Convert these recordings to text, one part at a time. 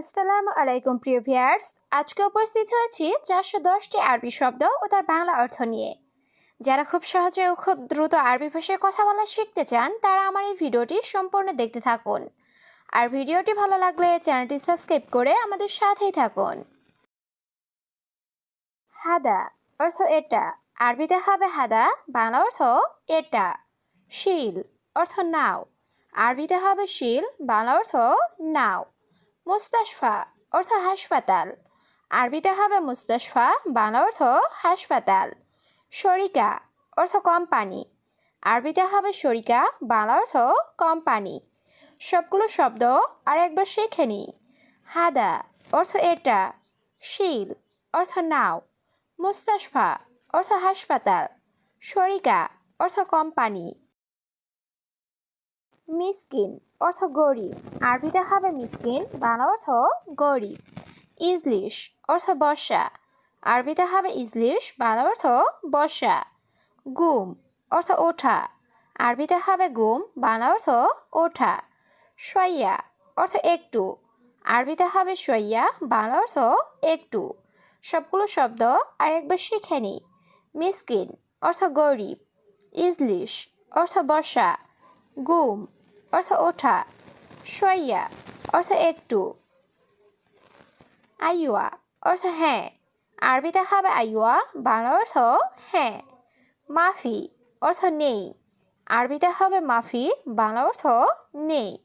আসসালামু আলাইকুম, প্রিয় ভিয়ার্স আজকে উপস্থিত হয়েছি চারশো দশটি আরবি শব্দ ও তার বাংলা অর্থ নিয়ে। যারা খুব সহজে ও খুব দ্রুত আরবি ভাষায় কথা বলা শিখতে চান, তারা আমার এই ভিডিওটি সম্পূর্ণ দেখতে থাকুন। আর ভিডিওটি ভালো লাগলে চ্যানেলটি সাবস্ক্রাইব করে আমাদের সাথেই থাকুন। হাদা অর্থ এটা। আরবিতে হবে হাদা, বাংলা অর্থ এটা। শিল অর্থ নাও। আরবিতে হবে শিল, বাংলা অর্থ নাও। মুস্তাশফা, অর্থ হাসপাতাল। আরবিতে হবে মুস্তাশফা, বাংলা অর্থ হাসপাতাল। শরিকা, অর্থ কোম্পানি। আরবিতে হবে শরিকা, বাংলা অর্থ কোম্পানি। সবগুলো শব্দ আর একবার শিখে নি। হাদা, অর্থ এটা। শিল, অর্থ নাও। মুস্তাশফা, অর্থ হাসপাতাল। শরিকা, অর্থ কোম্পানি। মিসকিন অর্থ গরিব। আরবিতে হবে মিসকিন, বাংলা অর্থ গরিব। ইজলিশ অর্থ বর্ষা। আরবিতে হবে ইজলিশ, বাংলা অর্থ বর্ষা। গুম অর্থ ওঠা। আরবিতে হবে গুম, বাংলা অর্থ ওঠা। সইয়া অর্থ একটু। আরবিতে হবে সইয়া বাংলা অর্থ একটু। সবগুলো শব্দ আরেকবার শিখে নিই। মিসকিন অর্থ গরিব। ইজলিশ অর্থ বর্ষা। গুম অর্থ ওঠা, সইয়া, অর্থ একটু। আইয়া অর্থ হ্যাঁ। আরবিতে হবে আইয়া বাংলা অর্থ হ্যাঁ। মাফি, অর্থ নেই। আরবিতে হবে মাফি বাংলা অর্থ নেই।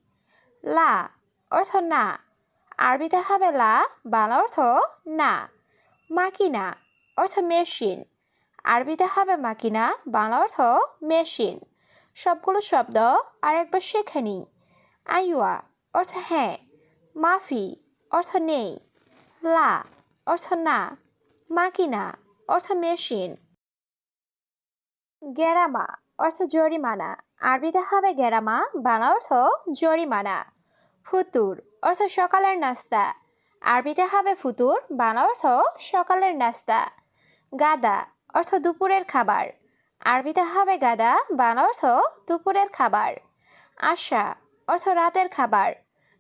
লা, অর্থ না। আরবিতে হবে লা বাংলা অর্থ না। মাকিনা, অর্থ মেশিন। আরবিতে হবে মাকিনা বাংলা অর্থ মেশিন। সবগুলো শব্দ আরেকবার শেখে নিই আইয়া অর্থ হ্যাঁ মাফি অর্থ নেই, লা অর্থ না, মাকিনা অর্থ মেশিন। গেরামা অর্থ জরিমানা, আরবিতে হবে গেরামা বাংলা অর্থ জরিমানা। ফুতুর অর্থ সকালের নাস্তা, আরবিতে হবে ফুতুর, বাংলা অর্থ সকালের নাস্তা। গাদা অর্থ দুপুরের খাবার। আরবিতে হবে গাদা, বান অর্থ দুপুরের খাবার। আশা অর্থ রাতের খাবার।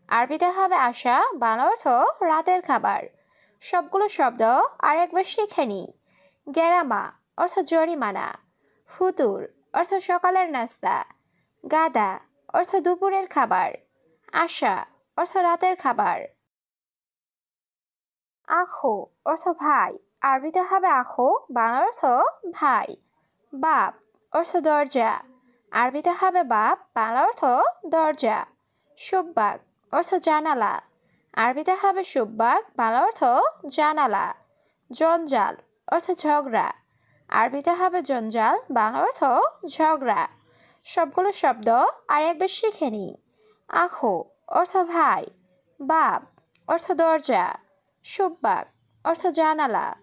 আরবিতে হবে আশা বাংলা অর্থ রাতের খাবার। সবগুলো শব্দ আর একবার শিখে নিই। গেরামা অর্থ জরিমানা। ফুতুর অর্থ সকালের নাস্তা। গাদা অর্থ দুপুরের খাবার। আশা অর্থ রাতের খাবার। আখো অর্থ ভাই। আরবিতে হবে আখো বাংলা অর্থ ভাই। বাপ, অর্থ দরজা। আরবিতে হবে বাপ, বাংলা অর্থ দরজা। সুব্বাক, অর্থ জানালা। আরবিতে হবে সুব্বাক, বাংলা অর্থ জানালা। জঞ্জাল, অর্থ ঝগড়া। আরবিতে হবে জঞ্জাল, বাংলা অর্থ ঝগড়া। সবগুলো শব্দ আর একবার শিখে নিই আখো, অর্থ ভাই। বাপ, অর্থ দরজা। সুব্বাক, অর্থ জানালা।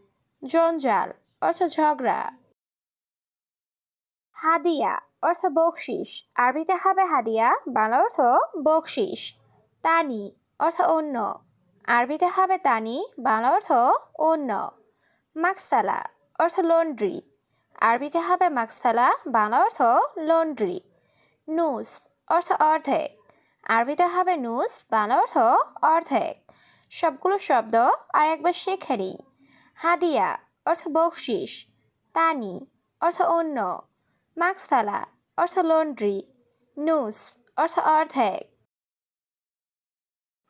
জঞ্জাল, অর্থ ঝগড়া। হাদিয়া অর্থ বকশিস। আরবিতে হবে হাদিয়া, বাংলা অর্থ বকশিস। তানি অর্থ অন্য। আরবিতে হবে তানি, বাংলা অর্থ অন্য। মাকসালা অর্থ লন্ড্রি। আরবিতে হবে মাকসালা, বাংলা অর্থ লন্ড্রি। নুস অর্থ অর্ধেক। আরবিতে হবে নুস, বাংলা অর্থ অর্ধেক। সবগুলো শব্দ আর একবার শিখে হাদিয়া অর্থ বকশিস। তানি অর্থ অন্য। মাকসালা অর্থ লন্ড্রি নুস অর্থ অর্ধেক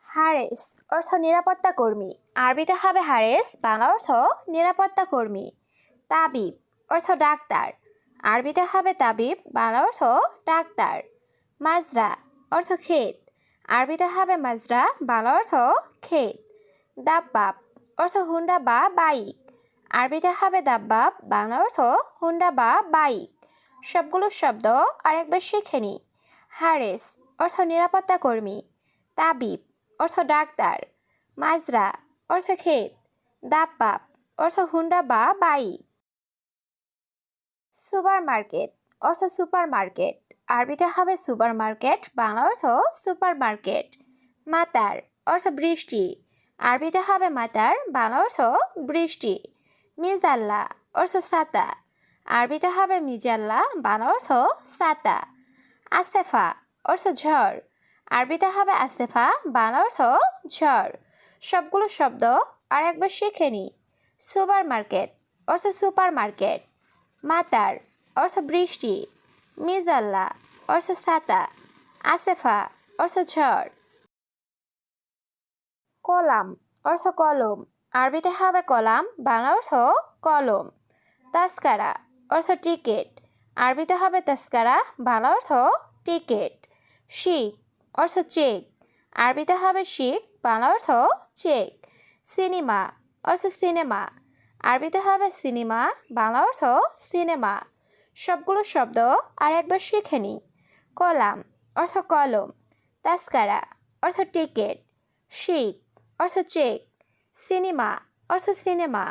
হারেস অর্থ নিরাপত্তা কর্মী আরবিতে হবে হারেস বাংলা অর্থ নিরাপত্তা কর্মী তাবিব অর্থ ডাক্তার আরবিতে হবে তাবিব বাংলা অর্থ ডাক্তার মাজরা অর্থ ক্ষেত আরবিতে হবে মাজরা বাংলা অর্থ ক্ষেত দাব্বাব অর্থ হুন্ডা বা বাইক আরবিতে হবে দাব্বাব বাংলা অর্থ হুন্ডা বা বাইক সবগুলো শব্দ আরেকবার শিখে নিই হারেস অর্থ নিরাপত্তা কর্মী। তাবিব অর্থ ডাক্তার। মাজরা অর্থ ক্ষেত। দাপ্পাপ অর্থ হুন্ডা বা বাইক সুপার মার্কেট অর্থ সুপার মার্কেট আরবিতে হবে সুপার মার্কেট বাংলা অর্থ সুপার মার্কেট মাতার অর্থ বৃষ্টি। আরবিতে হবে মাতার, বাংলা অর্থ বৃষ্টি। মিজাল্লা অর্থ ছাতা। আরবিতে হবে মিজাল্লা বাংলা অর্থ সাতা। আসেফা অর্থ ঝড়। আরবিতে হবে আসেফা বাংলা অর্থ ঝড়। সবগুলো শব্দ আর একবার শিখে নিই সুপার মার্কেট অর্থ সুপার মার্কেট মাতার অর্থ বৃষ্টি। মিজাল্লা অর্থ সাতা। আসেফা অর্থ ঝড়। কলাম অর্থ কলম। আরবিতে হবে কলাম বাংলা অর্থ কলম। তাস্কারা অর্থ টিকিট। আরবিতে হবে তাস্কারা বাংলা অর্থ টিকিট। শিখ, অর্থ চেক। আরবিতে হবে শিখ বাংলা অর্থ চেক। সিনেমা, অর্থ সিনেমা। আরবিতে হবে সিনেমা বাংলা অর্থ সিনেমা। সবগুলো শব্দ আর একবার শিখে নিই কলাম, অর্থ কলম। তাস্কারা, অর্থ টিকিট। শিখ, অর্থ চেক। সিনেমা, অর্থ সিনেমা।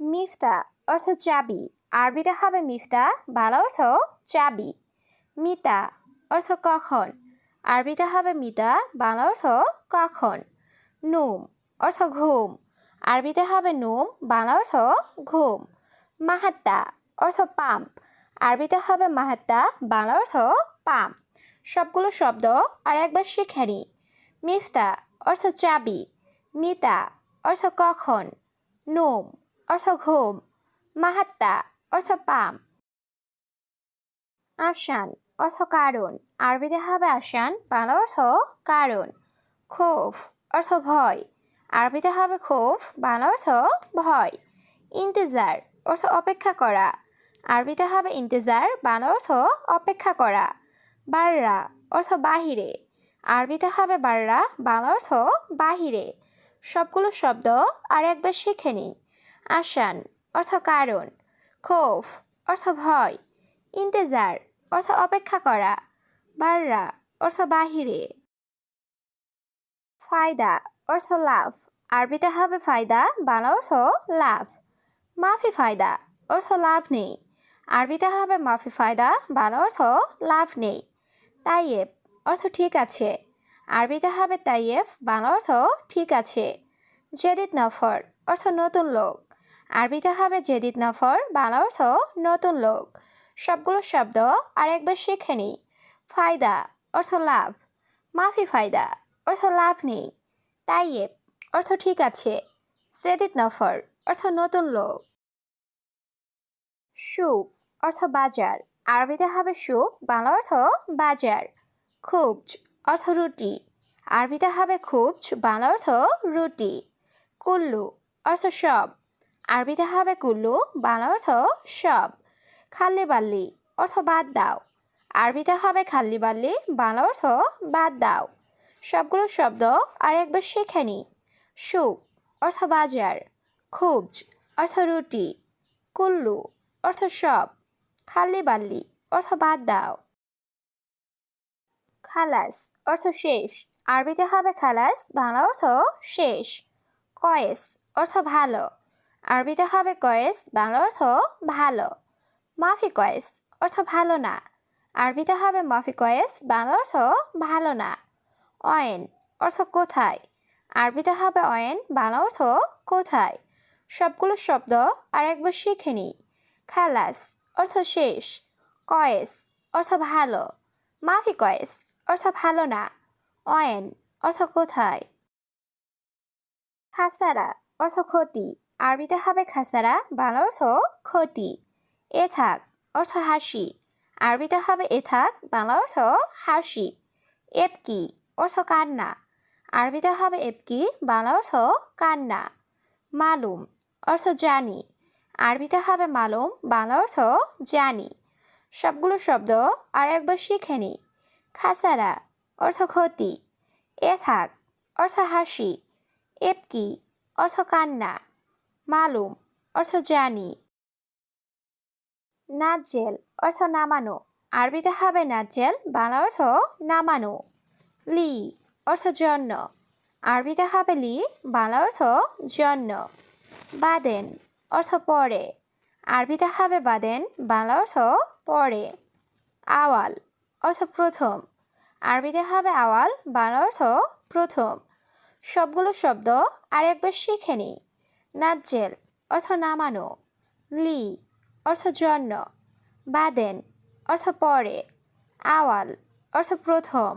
মিফতা অর্থ চাবি। আরবিতে হবে মিফতা, বাংলা অর্থ চাবি। মিতা অর্থ কখন। আরবিতে হবে মিতা, বাংলা অর্থ কখন। নুম অর্থ ঘুম। আরবিতে হবে নুম, বাংলা অর্থ ঘুম। মাহাত্তা অর্থ পাম্প। আরবিতে হবে মাহাত্তা, বাংলা অর্থ পাম্প। সবগুলো শব্দ আর একবার শিখে নিই মিফতা অর্থ চাবি। মিতা অর্থ কখন। নুম অর্থ ঘুম। মাহাত্তা, অর্থ পাম্প আসান অর্থ কারণ। আরবিতে হবে আসান বাংলা অর্থ কারণ। খোফ, অর্থ ভয়। আরবিতে হবে খোফ, বাংলা অর্থ ভয়। ইন্তেজার, অর্থ অপেক্ষা করা। আরবিতে হবে ইন্তেজার, বাংলা অর্থ অপেক্ষা করা। বাররা, অর্থ বাহিরে। আরবিতে হবে বাররা, বাংলা অর্থ বাহিরে। সবগুলো শব্দ আর একবার শিখে নিই। আসান অর্থ কারণ খোফ অর্থ ভয়, ইন্তেজার, অর্থ অপেক্ষা করা, বাররা, অর্থ বাহিরে। ফায়দা, অর্থ লাভ, আরবিতে হবে ফায়দা, বাংলা অর্থ লাভ। মাফি ফায়দা, অর্থ লাভ নেই। আরবিতে হবে মাফি ফায়দা, বাংলা অর্থ লাভ নেই। তাইয়েব, অর্থ ঠিক আছে। আরবিতে হবে তাইয়েফ বাংলা অর্থ ঠিক আছে। জেদিদ নফর, অর্থ নতুন লোক। আরবিতে হবে জেদিদ নফর, বাংলা অর্থ নতুন লোক। সবগুলো শব্দ আর একবার শিখে নিই। ফায়দা, অর্থ লাভ। মাফি ফায়দা, অর্থ লাভ নেই। তাইয়েব, অর্থ ঠিক আছে। জেদিদ নফর, অর্থ নতুন লোক। সুপ, অর্থ বাজার। আরবিতে হবে সুপ, বাংলা অর্থ বাজার। খুবজ, অর্থ রুটি। আরবিতে হবে খুবজ, বাংলা অর্থ রুটি। কুল্লু, অর্থ সব। আরবিতে হবে কুল্লু, বাংলা অর্থ সব। খাল্লি বাল্লি, অর্থ বাদ দাও। আরবিতে হবে খাল্লি বাল্লি, বাংলা অর্থ বাদ দাও। সবগুলো শব্দ আর একবার শেখে নি। সুপ, অর্থ বাজার। খুবজ, অর্থ রুটি। কুল্লু, অর্থ সব। খাল্লি বাল্লি, অর্থ বাদ দাও। খালাস, অর্থ শেষ। আরবিতে হবে খালাস, বাংলা অর্থ শেষ। কয়েস, অর্থ ভালো। আরবিতে হবে কয়েস, বাংলা অর্থ ভালো। মাফি কয়েস, অর্থ ভালো না। আরবিতে হবে মাফি কয়েস, বাংলা অর্থ ভালো না। অয়েন, অর্থ কোথায়? আরবিতে হবে অয়েন, বাংলা অর্থ কোথায়? সবগুলো শব্দ আর একবার শিখে নিই। খালাস, অর্থ শেষ। কয়েস, অর্থ ভালো। মাফি কয়েস, অর্থ ভালো না। অয়েন, অর্থ কোথায়? খাসারা, অর্থ ক্ষতি। আরবিতে হবে খাসারা বাংলা অর্থ ক্ষতি। এ থাক, অর্থ হাসি। আরবিতে হবে এ থাক বাংলা অর্থ হাসি। এপকি, অর্থ কান্না। আরবিতে হবে এপকি বাংলা অর্থ কান্না। মালুম, অর্থ জানি। আরবিতে হবে মালুম বাংলা অর্থ জানি। সবগুলো শব্দ আর একবার শিখে নিই খাসারা, অর্থ ক্ষতি। এ থাক, অর্থ হাসি। এপকি, অর্থ কান্না। মালুম, অর্থ জানি। নাজেল অর্থ নামানো। আরবিতে হবে নাজেল বাংলা অর্থ নামানো। লি, অর্থ জন্য। আরবিতে হবে লি, বাংলা অর্থ জন্য। বাদেন, অর্থ পরে। আরবিতে হবে বাদেন, বাংলা অর্থ পরে। আওয়াল, অর্থ প্রথম। আরবিতে হবে আওয়াল, বাংলা অর্থ প্রথম। সবগুলো শব্দ আর একবার শিখে নিই। নাজ্জেল অর্থ নামানো। লি অর্থ জন্য বাদেন অর্থ পরে। আওয়াল অর্থ প্রথম।